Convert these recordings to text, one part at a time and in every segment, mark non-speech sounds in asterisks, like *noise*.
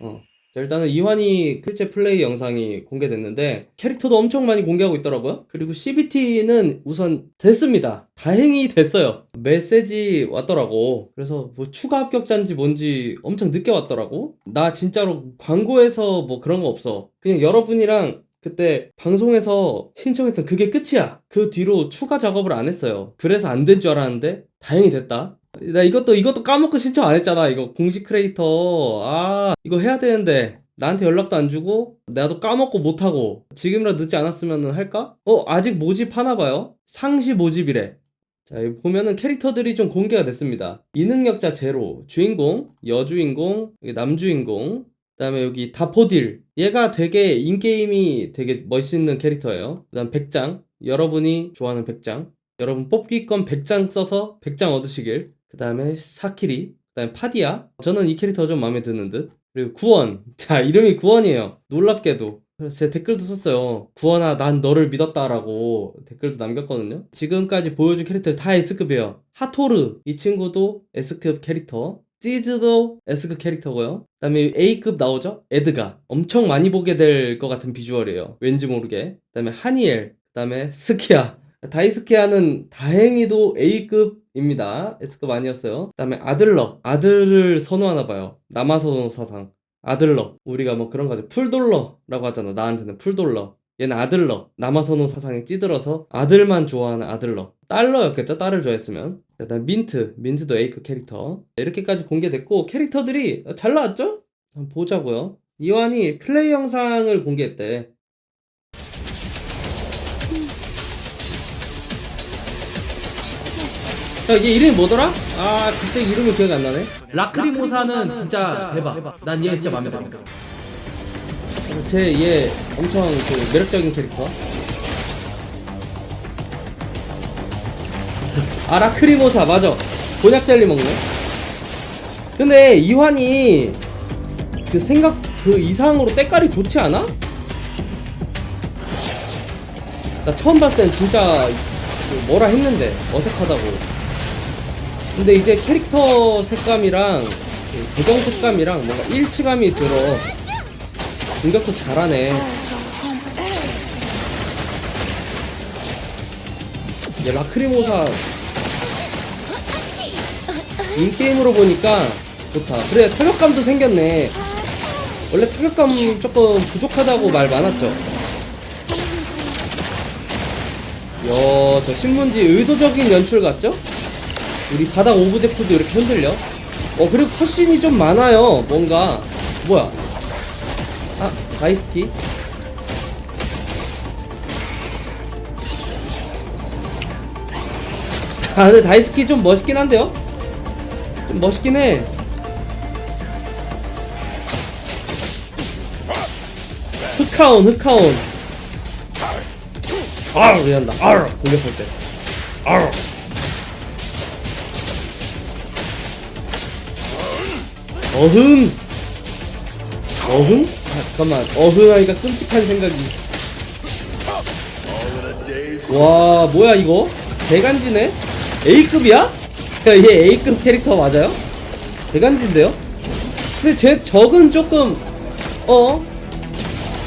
어. 자, 일단은 이환이 실제 플레이 영상이 공개됐는데 캐릭터도 엄청 많이 공개하고 있더라고요. 그리고 CBT는 우선 됐습니다. 다행히 됐어요. 메시지 왔더라고. 그래서 뭐 추가 합격자인지 뭔지 엄청 늦게 왔더라고. 나 진짜로 광고에서 뭐 그런 거 없어. 그냥 여러분이랑 그때 방송에서 신청했던 그게 끝이야. 그 뒤로 추가 작업을 안 했어요. 그래서 안 된 줄 알았는데 다행히 됐다. 나 이것도 이것도 까먹고 신청 안 했잖아. 이거 공식 크리에이터. 아, 이거 해야 되는데 나한테 연락도 안 주고 나도 까먹고 못 하고 지금이라도 늦지 않았으면 할까? 어, 아직 모집 하나 봐요. 상시 모집이래. 자, 여기 보면은 캐릭터들이 좀 공개가 됐습니다. 이능력자 제로, 주인공, 여주인공, 남주인공, 그다음에 여기 다포딜. 얘가 되게 인게임이 되게 멋있는 캐릭터예요. 그다음 백장. 여러분이 좋아하는 백장. 여러분 뽑기권 100장 써서 100장 얻으시길. 그 다음에 사키리. 그 다음에 파디아. 저는 이 캐릭터 좀 마음에 드는 듯. 그리고 구원. *laughs* 자, 이름이 구원이에요. 놀랍게도. 그래서 제 댓글도 썼어요. 구원아, 난 너를 믿었다라고 댓글도 남겼거든요. 지금까지 보여준 캐릭터 다 S급이에요. 하토르. 이 친구도 S급 캐릭터. 찌즈도 S급 캐릭터고요. 그 다음에 A급 나오죠? 에드가. 엄청 많이 보게 될 것 같은 비주얼이에요. 왠지 모르게. 그 다음에 하니엘. 그 다음에 스키아. 다이스키아는 다행히도 A급입니다. S급 아니었어요. 그 다음에 아들러. 아들을 선호하나 봐요. 남아선호 사상. 아들러. 우리가 뭐 그런 거죠. 풀돌러라고 하잖아. 나한테는 풀돌러. 얘는 아들러. 남아선호 사상에 찌들어서 아들만 좋아하는 아들러. 달러였겠죠? 딸을 좋아했으면. 그다음 민트. 민트도 A급 캐릭터. 이렇게까지 공개됐고 캐릭터들이 잘 나왔죠? 한번 보자고요. 이완이 플레이 영상을 공개했대. 야, 얘 이름이 뭐더라? 아, 갑자기 이름이 기억이 안 나네. 라크리모사는 진짜 대박. 난 얘 진짜 마음에 들어. 제얘 엄청 그 매력적인 캐릭터. 아, 라크리모사 맞아. 곤약 젤리 먹네. 근데 이환이 그 생각 그 이상으로 때깔이 좋지 않아? 나 처음 봤을 땐 진짜 그 뭐라 했는데 어색하다고. 근데 이제 캐릭터 색감이랑 그 배경 색감이랑 뭔가 일치감이 들어. 공격도 잘하네. 얘 라크리모사 인게임으로 보니까 좋다. 그래 타격감도 생겼네. 원래 타격감 조금 부족하다고 말 많았죠. 야저 신문지 의도적인 연출 같죠? 우리 바닥 오브젝트도 이렇게 흔들려. 어, 그리고 컷신이 좀 많아요. 뭔가. 뭐야. 아, 다이스키. 아, 근데 다이스키 좀 멋있긴 한데요? 좀 멋있긴 해. 흑카온, 흑카온. 아, 이런다. 아, 공격할 때. 아. 어흥 어흥? 아, 잠깐만 어흥 하니까 끔찍한 생각이 와 뭐야 이거? 대간지네? A급이야? 야, 얘 A급 캐릭터 맞아요? 대간지인데요? 근데 제 적은 조금 어?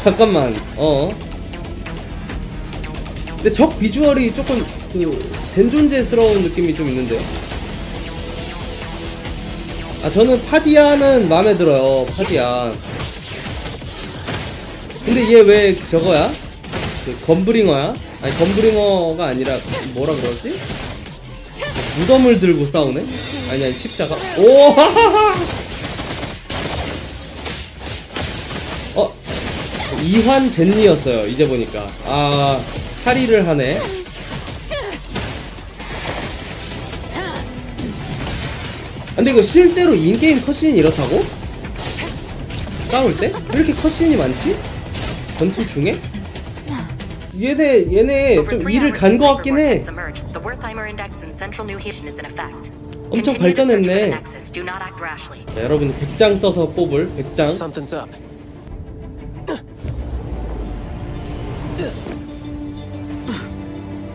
잠깐만 어? 근데 적 비주얼이 조금 그 젠존재스러운 느낌이 좀 있는데요? 아 저는 파디아는 마음에 들어요 파디아 근데 얘 왜 저거야? 그 건브링어야? 아니 건브링어가 아니라 뭐라 그러지? 무덤을 들고 싸우네? 아니 아니 십자가 오 하하하 *laughs* 어 이환 젠니였어요 이제 보니까 아 파리를 하네 근데 이거 실제로 인게임 컷신이 이렇다고? 싸울 때? 왜 이렇게 컷신이 많지? 전투 중에? 얘네 얘네 좀 일을 간 거 같긴 해 엄청 발전했네 자, 여러분이 100장 써서 뽑을 100장 Something's up.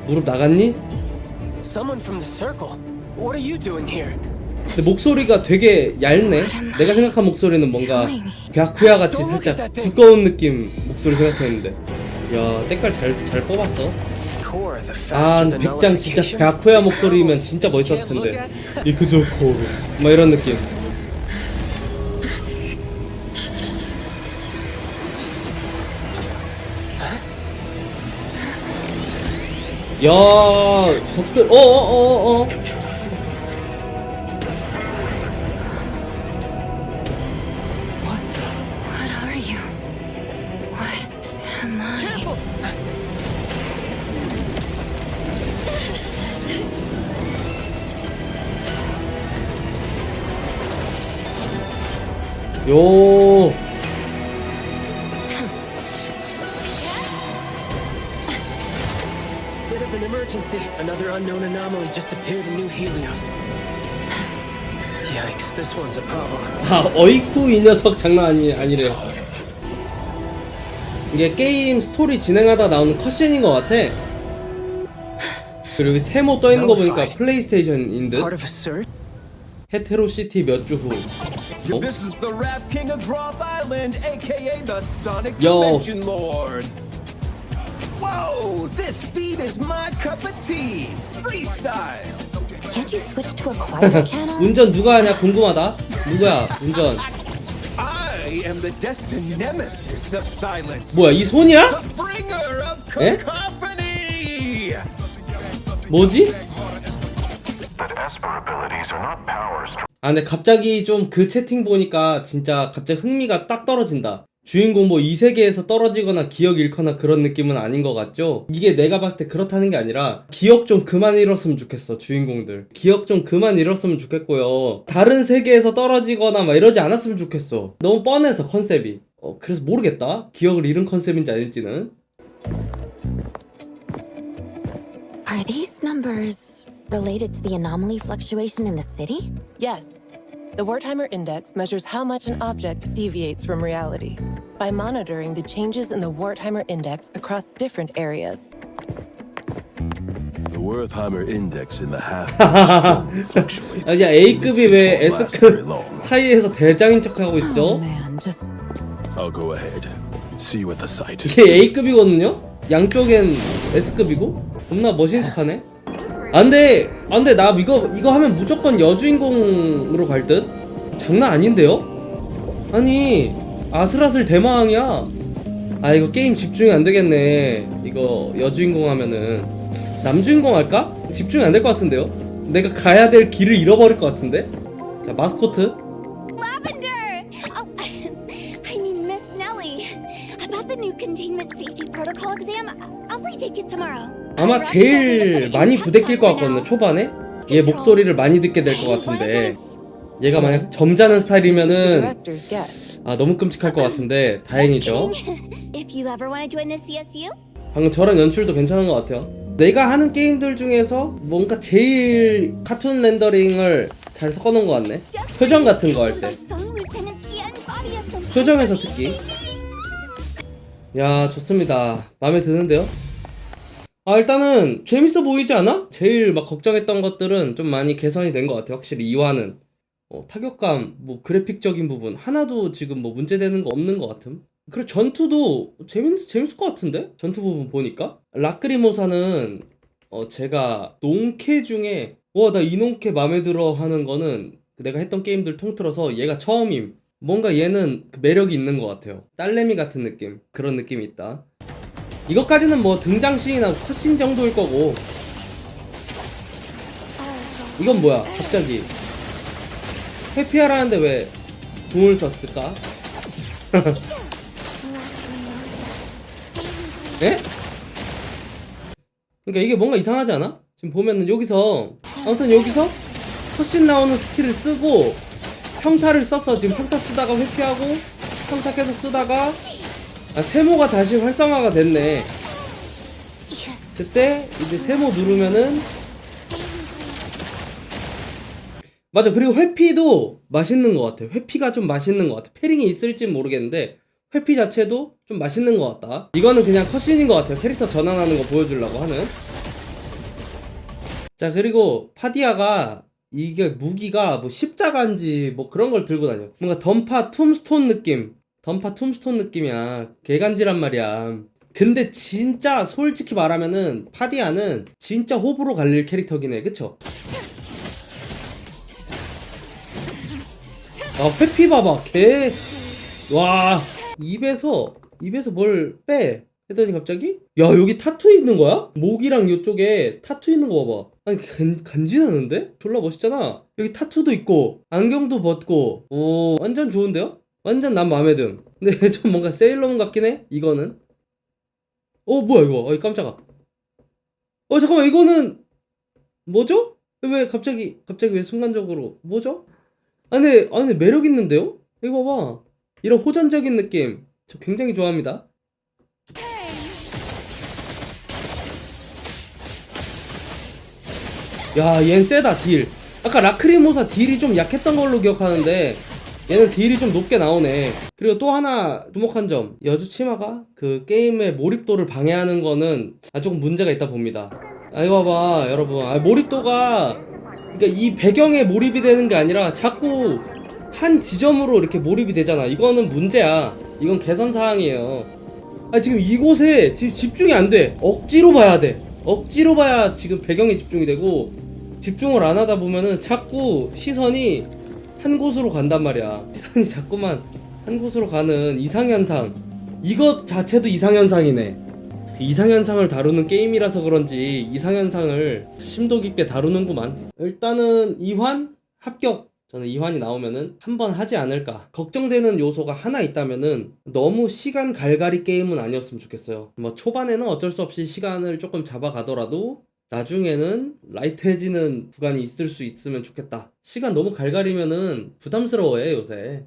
무릎 나갔니? Someone from the circle. What are you doing here? 근데 목소리가 되게 얇네. 내가 생각한 목소리는 뭔가 벼쿠야 같이 살짝 두꺼운 느낌 목소리 생각했는데. 야, 때깔 잘, 잘 뽑았어. 아, 백장 진짜. 벼쿠야 목소리면 진짜 멋있었을 텐데. 이그저 코르. 막 이런 느낌. 야, 적들, 어어어어. 요. Bit of an emergency. Another unknown anomaly just appeared in New Helios. Yikes, this one's a problem. 아, 어이쿠 이 녀석 장난 아니, 아니래요. 이게 게임 스토리 진행하다 나오는 컷신인 것 같아. 그리고 여기 세모 떠 있는 거 보니까 플레이스테이션인 듯. Part of a search? 헤테로시티 몇 주 후. 어? This is the Rap King of Groth Island, aka the Sonic Yo. Dimension Lord. Whoa, this beat is my cup of tea. Freestyle. Can't you switch to a quieter channel? *laughs* 운전 누가 하냐 궁금하다. 누구야 운전? I am the destined nemesis of silence. 뭐야 이 손이야? The bringer of Eh? cacophony. 뭐지? that Esper abilities are not powers 아 근데 갑자기 좀 그 채팅 보니까 진짜 갑자기 흥미가 딱 떨어진다. 주인공 뭐 이 세계에서 떨어지거나 기억 잃거나 그런 느낌은 아닌 것 같죠? 이게 내가 봤을 때 그렇다는 게 아니라 기억 좀 그만 잃었으면 좋겠어 주인공들. 기억 좀 그만 잃었으면 좋겠고요. 다른 세계에서 떨어지거나 막 이러지 않았으면 좋겠어. 너무 뻔해서 컨셉이. 어, 그래서 모르겠다. 기억을 잃은 컨셉인지 아닐지는. Are these numbers related to the anomaly fluctuation in the city? Yes. The Wertheimer Index measures how much an object deviates from reality by monitoring the changes in the Wertheimer Index across different areas. The Wertheimer index in the half *laughs* zone fluctuates. 아, 야 A급이 왜 This won't last very S급 long. 사이에서 대장인 척하고 Oh 있죠? man, just I'll go ahead. See you at the site. 이게 A급이거든요? 양쪽엔 S급이고? 겁나 멋있는 척하네? 안 돼! 안 돼! 나 이거, 이거 하면 무조건 여주인공으로 갈 듯? 장난 아닌데요? 아니, 아슬아슬 대마왕이야. 아, 이거 게임 집중이 안 되겠네. 이거 여주인공 하면은. 남주인공 할까? 집중이 안 될 것 같은데요? 내가 가야 될 길을 잃어버릴 것 같은데? 자, 마스코트. Oh, *laughs* containment safety protocol exam, I'll retake it tomorrow. 아마 제일 많이 부대낄 것 같거든요 초반에. 얘 목소리를 많이 듣게 될 것 같은데. 얘가 만약 점잖은 스타일이면은. 아 너무 끔찍할 것 같은데 다행이죠. *laughs* 방금 저런 연출도 괜찮은 것 같아요. 내가 하는 게임들 중에서 뭔가 제일 카툰 렌더링을 잘 섞어놓은 것 같네. 표정 같은 거 할 때. 표정에서 듣기 야 좋습니다. 마음에 드는데요 아 일단은 재밌어 보이지 않아? 제일 막 걱정했던 것들은 좀 많이 개선이 된 것 같아요 확실히 2화는 어, 타격감 뭐 그래픽적인 부분 하나도 지금 뭐 문제되는 거 없는 것 같음 그리고 전투도 재밌, 재밌을 것 같은데? 전투 부분 보니까 라크리모사는 어 제가 농캐 중에 와 나 이 농캐 마음에 들어 하는 거는 내가 했던 게임들 통틀어서 얘가 처음임 뭔가 얘는 그 매력이 있는 것 같아요. 딸내미 같은 느낌. 그런 느낌이 있다. 이것까지는 뭐 등장씬이나 컷신 정도일 거고. 이건 뭐야? 갑자기. 회피하라는데 왜 궁을 썼을까? *laughs* 예? 그러니까 이게 뭔가 이상하지 않아? 지금 보면은 여기서 아무튼 여기서 컷신 나오는 스킬을 쓰고 평타를 썼어. 지금 평타 쓰다가 회피하고 평타 계속 쓰다가 아, 세모가 다시 활성화가 됐네. 그때 이제 세모 누르면은 맞아. 그리고 회피도 맛있는 것 같아. 회피가 좀 맛있는 것 같아. 패링이 있을진 모르겠는데 회피 자체도 좀 맛있는 것 같다. 이거는 그냥 컷신인 것 같아요. 캐릭터 전환하는 거 보여주려고 하는. 자 그리고 파디아가 이게 무기가 뭐 십자가인지 뭐 그런 걸 들고 다녀. 뭔가 던파 툼스톤 느낌. 던파 툼스톤 느낌이야. 개간지란 말이야. 근데 진짜 솔직히 말하면은 파디아는 진짜 호불호 갈릴 캐릭터긴 해. 그쵸? 아, 회피 봐봐. 개. 와. 입에서, 입에서 뭘 빼. 했더니 갑자기? 야, 여기 타투 있는 거야? 목이랑 이쪽에 타투 있는 거 봐봐. 아니, 간, 간지나는데? 졸라 멋있잖아. 여기 타투도 있고, 안경도 벗고, 오, 완전 좋은데요? 완전 난 마음에 든. 근데 *laughs* 좀 뭔가 세일러문 같긴 해? 이거는. 어, 뭐야, 이거. 어이, 깜짝아. 어, 잠깐만, 이거는, 뭐죠? 왜 갑자기, 갑자기 왜 순간적으로, 뭐죠? 아니, 아니, 매력 있는데요? 이거 봐봐. 이런 호전적인 느낌. 저 굉장히 좋아합니다. 야, 얜 세다, 딜. 아까 라크리모사 딜이 좀 약했던 걸로 기억하는데, 얘는 딜이 좀 높게 나오네. 그리고 또 하나 주목한 점. 여주 치마가 그 게임의 몰입도를 방해하는 거는 아, 조금 문제가 있다 봅니다. 아, 이거 봐봐, 여러분. 아, 몰입도가, 그러니까 이 배경에 몰입이 되는 게 아니라 자꾸 한 지점으로 이렇게 몰입이 되잖아. 이거는 문제야. 이건 개선 사항이에요. 아, 지금 이곳에 지금 집중이 안 돼. 억지로 봐야 돼. 억지로 봐야 지금 배경에 집중이 되고, 집중을 안 하다 보면은 자꾸 시선이 한 곳으로 간단 말이야. 시선이 자꾸만 한 곳으로 가는 이상현상. 이것 자체도 이상현상이네. 그 이상현상을 다루는 게임이라서 그런지 이상현상을 심도 깊게 다루는구만. 일단은 2환 합격. 저는 2환이 나오면은 한 번 하지 않을까. 걱정되는 요소가 하나 있다면은 너무 시간 갈갈이 게임은 아니었으면 좋겠어요. 뭐 초반에는 어쩔 수 없이 시간을 조금 잡아가더라도 나중에는 라이트해지는 구간이 있을 수 있으면 좋겠다. 시간 너무 갈갈이면은 부담스러워해, 요새.